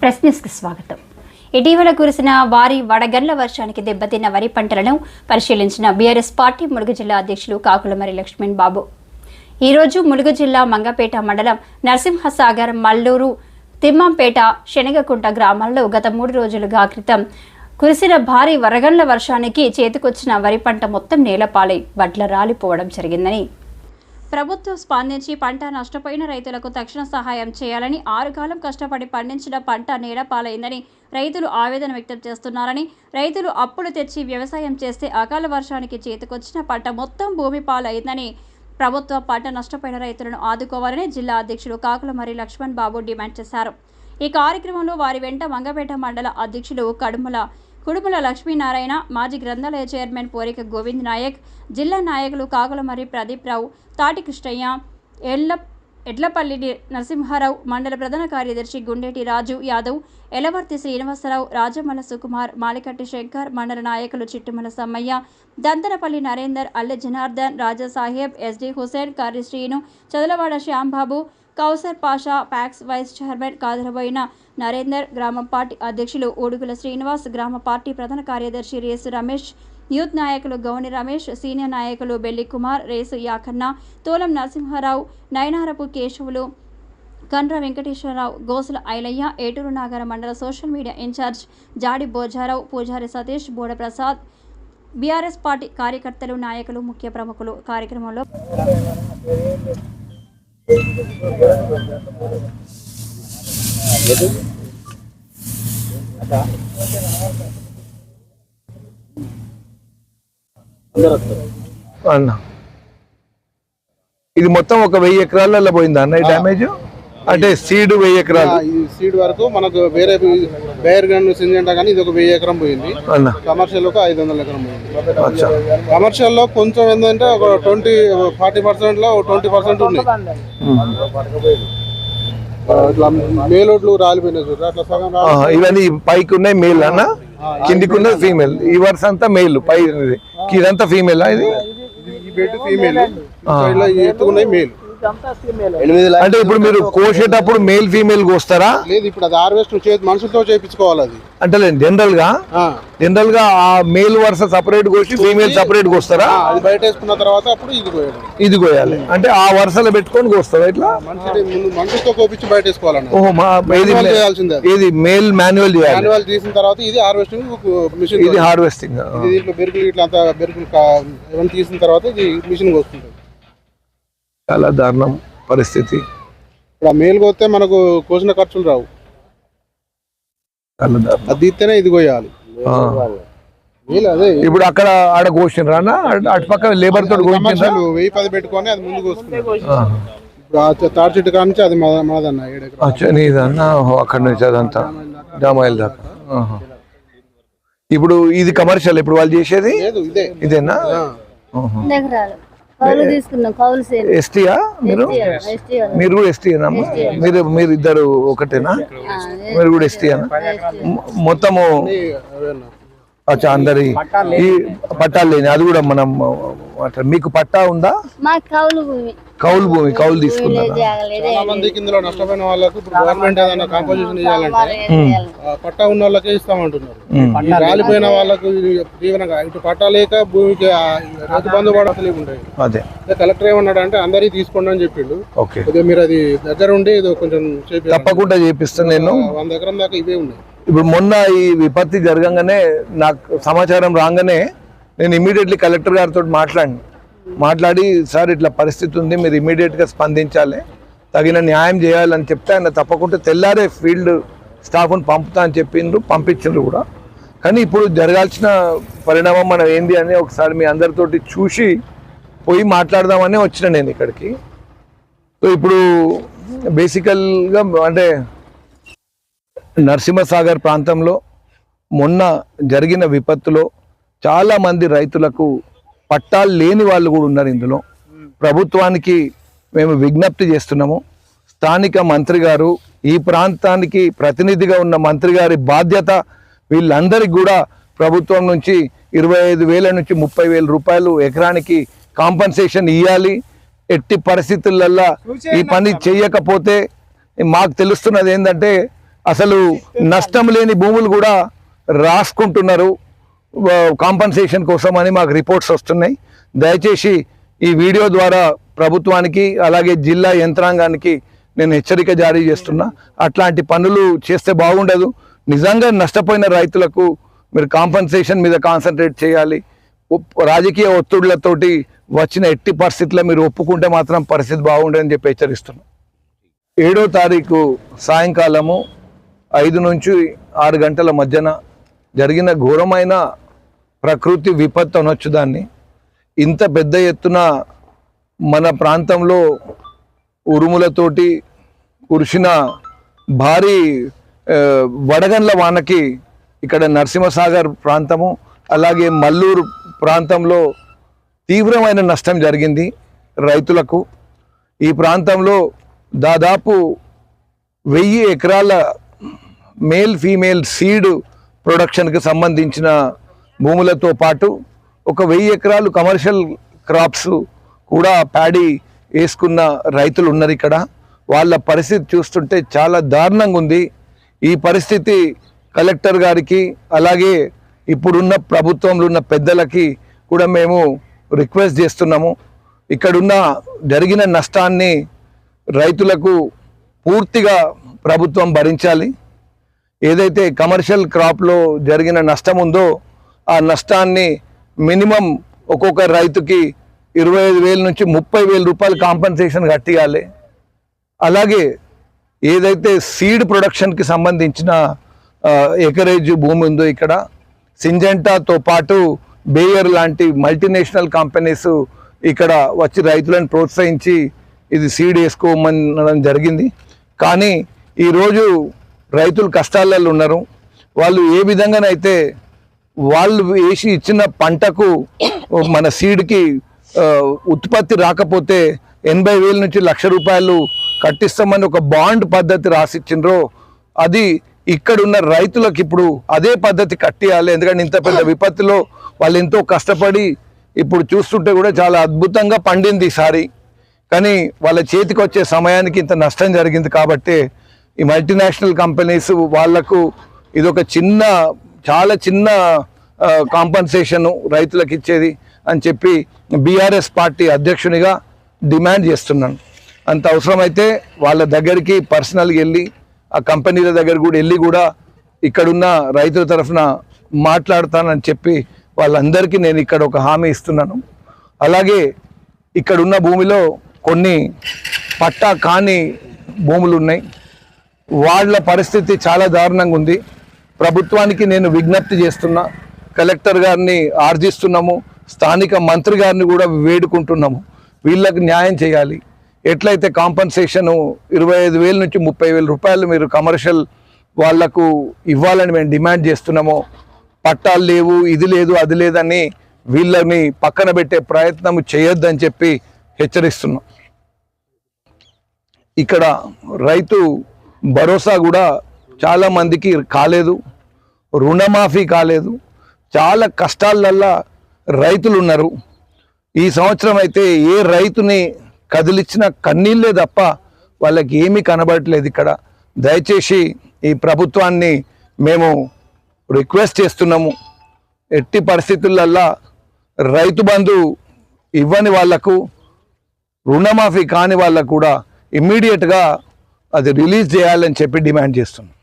Press న్యూస్కి స్వాగతం. ఇటీవల కురిసిన వారి వడగండ్ల వర్షానికి దెబ్బతిన్న వరి పంటలను పరిశీలించిన బీఆర్ఎస్ పార్టీ ములుగు జిల్లా అధ్యక్షులు కాకులమరి లక్ష్మణ్ బాబు. ఈరోజు ములుగు జిల్లా మంగపేట మండలం నరసింహసాగర్ మల్లూరు తిమ్మంపేట శనగకుంట గ్రామాల్లో గత మూడు రోజులుగా క్రితం కురిసిన భారీ వరగండ్ల వర్షానికి చేతికొచ్చిన వరి పంట మొత్తం నేలపాలై వడ్ల రాలిపోవడం జరిగిందని. ప్రభుత్వం స్పందించి పంట నష్టపోయిన రైతులకు తక్షణ సహాయం చేయాలని ఆరుకాలం కష్టపడి పండించిన పంట నేలపాలైందని రైతులు ఆవేదన వ్యక్తం చేస్తున్నారని రైతులు అప్పులు తెచ్చి వ్యవసాయం చేస్తే అకాల వర్షానికి చేతికొచ్చిన పంట మొత్తం భూమి పాలైందని ప్రభుత్వం పంట నష్టపోయిన రైతులను ఆదుకోవాలని జిల్లా అధ్యక్షులు కాకులమరి లక్ష్మణ్ బాబు డిమాండ్ చేశారు. ఈ కార్యక్రమంలో వారి వెంట మంగపేట మండల అధ్యక్షులు కడుమల కుడుముల లక్ష్మీనారాయణ మాజీ గ్రంథాలయ చైర్మన్ పోరిక గోవింద్ నాయక్ జిల్లా నాయకులు కాకులమరి ప్రదీప్ రావు తాటి కృష్ణయ్య ఎల్ల ఎడ్లపల్లి నరసింహారావు మండల ప్రధాన కార్యదర్శి గుండేటి రాజు యాదవ్ ఎలవర్తి శ్రీనివాసరావు రాజమల్ల సుకుమార్ మాలికట్టి శంకర్ మండల నాయకులు Chittumala Sammaiah Danthanapalli Narender Alle Janardhan Rajasaheb S D Hussain Karri Srinu Chadalavada Shyambabu Kausar Pasha PACS vice chairman Kadaraboina Narender గ్రామ పార్టీ అధ్యక్షులు ఓడుగుల శ్రీనివాస్ గ్రామ పార్టీ ప్రధాన కార్యదర్శి రేసు రమేష్ యూత్ నాయకులు గౌని రమేష్ సీనియర్ నాయకులు బెల్లి కుమార్ రేసు యాకన్న తోలం నరసింహారావు నయనారపు కేశవులు కండ్ర వెంకటేశ్వరరావు గోసుల ఐలయ్య ఏటూరు నాగర మండల social media incharge Jadi Bojarao Pujari Satish Bodaprasad BRS party కార్యకర్తలు నాయకులు ముఖ్య ప్రముఖులు కార్యక్రమంలో అన్న. ఇది మొత్తం ఒక వెయ్యి ఎకరాలలో పోయిందా అన్న ఈ డ్యామేజ్? అంటే సీడ్ వెయ్యి ఎకరాలు. ఈ సీడ్ వరకు మనకు వేరే బేర్ గన్ సింజెంటా కానీ ఇది ఒక వెయ్యి ఎకరం పోయింది. కమర్షియల్ ఒక ఐదు వందల ఎకరం పోయింది. కమర్షియల్లో కొంచెం ఏంటంటే ఒక ట్వంటీ ఫార్టీ పర్సెంట్లో ట్వంటీ పర్సెంట్ ఉన్నాయి. ఇట్లా మేలోట్లు రాలిపోయినాయి చూడు. అట్లా సగం ఆ, రాలి ఇవన్నీ పైకి ఉన్నాయి మేల్ అన్న? కిందికి ఉన్నది ఫీమేల్ ఈ వరుస అంతా మేల్ పై. ఇదంతా ఫీమేల్ ఇది? ఈ బెడ్ ఫీమేల్ ఎత్తుకున్నాయి మేల్. అంటే ఇప్పుడు మీరు కోసేటప్పుడు మేల్ ఫీమేల్ కోస్తారా లేదు ఇప్పుడు అది హార్వెస్ట్ మనుషులతో చేయించుకోవాలి అది. అంటే జనరల్గా? ఆ, జనరల్గా ఆ మేల్ వరుస సపరేట్ కోసి ఫీమేల్ సపరేట్ కోస్తారా అది బయట వేసుకున్న తర్వాత అప్పుడు ఇది కోయడం. ఇది కోయాలి. అంటే ఆ వరుసలో పెట్టుకొని కోస్తారా ఇట్లా? మనుషులతో కోపించి బయట వేసుకోవాలన్న. ఓహో ఇది మేల్ మాన్యువల్ చేయాలి. మాన్యువల్ తీసిన తర్వాత ఇది హార్వెస్టింగ్ మిషన్ ఇది హార్వెస్టింగ్ ఇది దీంట్లో బెరుకులు ఇట్లా అంతా బెరుకులు తీసిన తర్వాత ఇది మిషన్ వస్తుంది చాలా దారుణం పరిస్థితి. ఇప్పుడు ఆ మేలు పోతే మనకు కోసిన ఖర్చులు రావు. చాలా దారుణం. అది తీస్తేనే ఇది కొయ్యాలి. ఆ. మేలు అదే. ఇప్పుడు అక్కడ ఆడ కోసిండ్రా అన్న? అటు- అటు పక్క లేబర్ తోటి కోసిండ్రా వెయ్యి పది పెట్టుకొని అది ముందు కోసుకున్నాం ఇప్పుడు ఆ చె- తాడి చెట్టు కాడ నుంచి అది మా- మాదన్న ఏడు ఎకరాలు. అచ్చా నీదన్న? ఓహో, అక్కడ నుంచి అదంతా. జామాయిల్ దాకా. ఆహా. ఇప్పుడు ఇది కమర్షియల్ ఇప్పుడు వాళ్ళు చేసేది? లేదు ఇదే. ఇదేనా. ఆహా. ఎకరాలు కౌలు తీసుకున్నాం కౌలు సేను ఎస్టీయా మీరు. మీరు కూడా ఎస్టీనా మీరు మీరు ఇద్దరు ఒకటేనా? మీరు కూడా ఎస్టీనా మొత్తము. అచ్చా అందరి ఈ పట్టాలు లేని అది కూడా మనం మీకు పట్టా ఉందా? కౌలు భూమి. కౌలు భూమి కౌలు తీసుకున్నారా? జాగలేదు చాలా మందికి ఇందులో నష్టపోయిన వాళ్ళకు ఇప్పుడు గవర్నమెంట్ ఏదైనా కాంపోజిషన్ ఇవ్వాలంటే ఆ పట్టా ఉన్న వాళ్ళకే ఇస్తామంటున్నారు రాలిపోయిన వాళ్ళకు ఇది తీవ్రంగా ఇటు పట్టా లేక భూమికి రైతు బంధు కూడా అసలు ఉంటాయి అదే. కలెక్టర్ ఏమన్నాడు అంటే అందరికీ తీసుకోండి అని చెప్పిండు. ఓకే. మీరు అది దగ్గర ఉండి ఇది కొంచెం చేపి తప్పకుండా చేపిస్తాను నేను. వంద ఎకరం దాకా ఇవే ఉన్నాయి. ఇప్పుడు మొన్న ఈ విపత్తి జరగంగానే నాకు సమాచారం రాగానే నేను ఇమీడియట్లీ కలెక్టర్ గారితో మాట్లాడి మాట్లాడి సార్ ఇట్లా పరిస్థితి ఉంది మీరు ఇమీడియట్గా స్పందించాలి. తగిన న్యాయం చేయాలని చెప్తే ఆయన తప్పకుండా తెల్లారే ఫీల్డ్ స్టాఫ్ను పంపుతా అని చెప్పిండ్రు పంపించిండ్రు కూడా. కానీ ఇప్పుడు జరగాల్సిన పరిణామం మనం ఏంది అని ఒకసారి మీ అందరితోటి చూసి పోయి మాట్లాడదామని వచ్చిన నేను ఇక్కడికి. సో ఇప్పుడు బేసికల్గా అంటే నరసింహసాగర్ ప్రాంతంలో మొన్న జరిగిన విపత్తులో చాలా మంది రైతులకు పట్టాలు లేని వాళ్ళు కూడా ఉన్నారు ఇందులో. ప్రభుత్వానికి మేము విజ్ఞప్తి చేస్తున్నాము. స్థానిక మంత్రి గారు ఈ ప్రాంతానికి ప్రతినిధిగా ఉన్న మంత్రి గారి బాధ్యత వీళ్ళందరికీ కూడా ప్రభుత్వం నుంచి ఇరవై ఐదు వేల నుంచి ముప్పై వేల రూపాయలు ఎకరానికి కాంపన్సేషన్ ఇవ్వాలి ఎట్టి పరిస్థితులల్లో ఈ పని చేయకపోతే మాకు తెలుస్తున్నది ఏంటంటే అసలు నష్టం లేని భూములు కూడా రాసుకుంటున్నారు. కాంపన్సేషన్ కోసం అని మాకు రిపోర్ట్స్ వస్తున్నాయి. దయచేసి ఈ వీడియో ద్వారా ప్రభుత్వానికి అలాగే జిల్లా యంత్రాంగానికి నేను హెచ్చరిక జారీ చేస్తున్నా. అట్లాంటి పనులు చేస్తే బాగుండదు. నిజంగా నష్టపోయిన రైతులకు మీరు కాంపన్సేషన్ మీద కాన్సన్ట్రేట్ చేయాలి. రాజకీయ ఒత్తిళ్ళతోటి వచ్చిన ఎట్టి పరిస్థితుల్లో మీరు ఒప్పుకుంటే మాత్రం పరిస్థితి బాగుండదని చెప్పి హెచ్చరిస్తున్నాం. ఏడో తారీఖు సాయంకాలము ఐదు నుంచి ఆరు గంటల మధ్యన జరిగిన ఘోరమైన ప్రకృతి విపత్తు అనొచ్చు దాన్ని. ఇంత పెద్ద ఎత్తున మన ప్రాంతంలో ఉరుములతోటి కురిసిన భారీ వడగండ్ల వానకి ఇక్కడ నరసింహసాగర్ ప్రాంతము అలాగే మల్లూరు ప్రాంతంలో తీవ్రమైన నష్టం జరిగింది రైతులకు. ఈ ప్రాంతంలో దాదాపు వెయ్యి ఎకరాల మేల్ ఫీమేల్ సీడ్ ప్రొడక్షన్కి సంబంధించిన భూములతో పాటు ఒక వెయ్యి ఎకరాలు కమర్షియల్ క్రాప్స్ కూడా ప్యాడీ వేసుకున్న రైతులు ఉన్నారు ఇక్కడ. వాళ్ళ పరిస్థితి చూస్తుంటే చాలా దారుణంగా ఉంది. ఈ పరిస్థితి కలెక్టర్ గారికి అలాగే ఇప్పుడున్న ప్రభుత్వంలో ఉన్న పెద్దలకి కూడా మేము రిక్వెస్ట్ చేస్తున్నాము. ఇక్కడున్న జరిగిన నష్టాన్ని రైతులకు పూర్తిగా ప్రభుత్వం భరించాలి. ఏదైతే కమర్షియల్ క్రాప్లో జరిగిన నష్టం ఉందో ఆ నష్టాన్ని మినిమం ఒక్కొక్క రైతుకి ఇరవై ఐదు వేల నుంచి ముప్పై వేల రూపాయలు కాంపన్సేషన్ కట్టియాలి. అలాగే ఏదైతే సీడ్ ప్రొడక్షన్కి సంబంధించిన ఎకరేజ్ భూమి ఉందో ఇక్కడ సింజెంటాతో పాటు బేయర్ లాంటి మల్టీనేషనల్ కంపెనీస్ ఇక్కడ వచ్చి రైతులను ప్రోత్సహించి ఇది సీడ్ వేసుకోమనడం జరిగింది. కానీ ఈరోజు రైతులు కష్టాలలో ఉన్నారు. వాళ్ళు ఏ విధంగానైతే వాళ్ళు వేసి ఇచ్చిన పంటకు మన సీడ్కి ఉత్పత్తి రాకపోతే ఎనభై వేల నుంచి లక్ష రూపాయలు కట్టిస్తామని ఒక బాండ్ పద్ధతి రాసిచ్చిండ్రో అది ఇక్కడున్న రైతులకు ఇప్పుడు అదే పద్ధతి కట్టియాలి. ఎందుకంటే ఇంత పెద్ద విపత్తులో వాళ్ళు ఎంతో కష్టపడి ఇప్పుడు చూస్తుంటే కూడా చాలా అద్భుతంగా పండింది ఈసారి కానీ వాళ్ళ చేతికి వచ్చే సమయానికి ఇంత నష్టం జరిగింది కాబట్టి ఈ మల్టీనేషనల్ కంపెనీస్ వాళ్ళకు ఇది ఒక చిన్న చాలా చిన్న కాంపన్సేషన్ రైతులకు ఇచ్చేది అని చెప్పి బీఆర్ఎస్ పార్టీ అధ్యక్షునిగా డిమాండ్ చేస్తున్నాను. అంత అవసరమైతే వాళ్ళ దగ్గరికి పర్సనల్గా వెళ్ళి ఆ కంపెనీల దగ్గర కూడా వెళ్ళి కూడా ఇక్కడున్న రైతుల తరఫున మాట్లాడతానని చెప్పి వాళ్ళందరికీ నేను ఇక్కడ ఒక హామీ ఇస్తున్నాను. అలాగే ఇక్కడున్న భూమిలో కొన్ని పట్టా కాని భూములు ఉన్నాయి. వాళ్ళ పరిస్థితి చాలా దారుణంగా ఉంది. ప్రభుత్వానికి నేను విజ్ఞప్తి చేస్తున్నా కలెక్టర్ గారిని ఆర్జిస్తున్నాము స్థానిక మంత్రి గారిని కూడా వేడుకుంటున్నాము. వీళ్ళకి న్యాయం చేయాలి. ఎట్లయితే కాంపన్సేషను ఇరవై ఐదు వేల నుంచి ముప్పై వేల రూపాయలు మీరు కమర్షియల్ వాళ్ళకు ఇవ్వాలని మేము డిమాండ్ చేస్తున్నామో పట్టాలు లేవు ఇది లేదు అది లేదని వీళ్ళని పక్కన పెట్టే ప్రయత్నం చేయొద్దని చెప్పి హెచ్చరిస్తున్నాం. ఇక్కడ రైతు భరోసా కూడా చాలా మందికి కాలేదు రుణమాఫీ కాలేదు. చాలా కష్టాలల్లా రైతులు ఉన్నారు ఈ సంవత్సరం అయితే ఏ రైతుని కదిలిచ్చిన కన్నీళ్ళే తప్ప వాళ్ళకి ఏమీ కనబడట్లేదు ఇక్కడ. దయచేసి ఈ ప్రభుత్వాన్ని మేము రిక్వెస్ట్ చేస్తున్నాము. ఎట్టి పరిస్థితులల్లా రైతు బంధు ఇవ్వని వాళ్ళకు రుణమాఫీ కాని వాళ్ళకు కూడా ఇమ్మీడియట్గా అది రిలీజ్ చేయాలని చెప్పి డిమాండ్ చేస్తున్నాం.